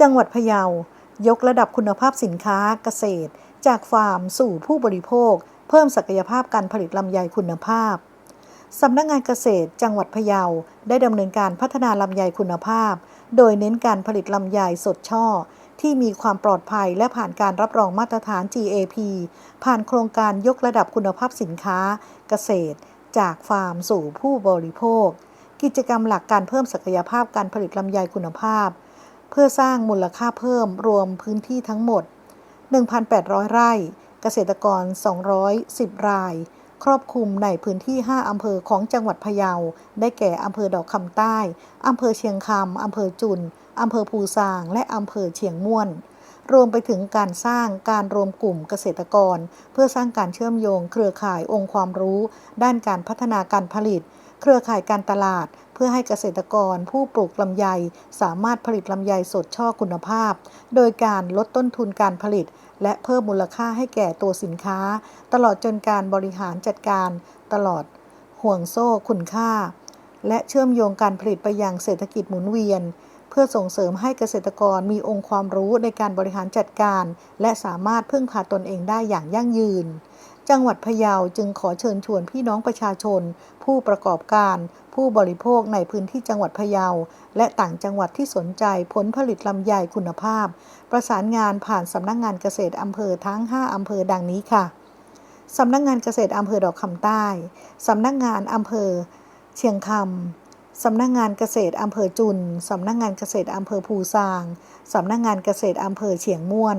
จังหวัดพะเยา ยกระดับคุณภาพสินค้าเกษตร จากฟาร์มสู่ผู้บริโภค เพิ่มศักยภาพการผลิตลำไยคุณภาพสำนักงานเกษตรจังหวัดพะเยาได้ดำเนินการพัฒนาลำไยคุณภาพ โดยเน้นการผลิตลำไยสดช่อ ที่มีความปลอดภัยและผ่านการรับรองมาตรฐาน GAP ผ่านโครงการยกระดับคุณภาพสินค้าเกษตร จากฟาร์มสู่ผู้บริโภค กิจกรรมหลักการเพิ่มศักยภาพการผลิตลำไยคุณภาพ เพื่อสร้างมูลค่าเพิ่มรวมพื้นที่ทั้งหมด 1,800 ไร่ เกษตรกร 210 ราย ครอบคลุมในพื้นที่ 5 อำเภอของจังหวัดพะเยา ได้แก่อำเภอดอกคำใต้ อำเภอเชียงคำอำเภอจุน อำเภอภูซาง และอำเภอเชียงม่วนรวมไปถึงการสร้างการรวมกลุ่มเกษตรกร เพื่อสร้างการเชื่อมโยงเครือข่ายองค์ความรู้ ด้านการพัฒนาการผลิต เครือข่ายการตลาด เพื่อให้เกษตรกรผู้ปลูกลำไย สามารถผลิตลำไยสดช่อคุณภาพ โดยการลดต้นทุนการผลิต และเพิ่มมูลค่าให้แก่ตัวสินค้า ตลอดจนการบริหารจัดการ ตลอดห่วงโซ่คุณค่า และเชื่อมโยงการผลิตไปยังเศรษฐกิจหมุนเวียนเพื่อส่งเสริมให้เกษตรกรมีองค์ความรู้ในการบริหารจัดการ และสามารถพึ่งพาตนเองได้อย่างยั่งยืน จังหวัดพะเยาจึงขอเชิญชวนพี่น้องประชาชน ผู้ประกอบการ ผู้บริโภคในพื้นที่จังหวัดพะเยา และต่างจังหวัดที่สนใจผลผลิตลำไยคุณภาพ ประสานงานผ่านสำนักงงานเกษตรอำเภอทั้ง 5 อำเภอดังนี้ค่ะสำนักงานเกษตรอำเภอดอกคำใต้สำนักงานอำเภอเชียงคำสำนักงานเกษตรอำเภอจุนสำนักงานเกษตรอำเภอภูซางสำนักงานเกษตรอำเภอเชียงม่วน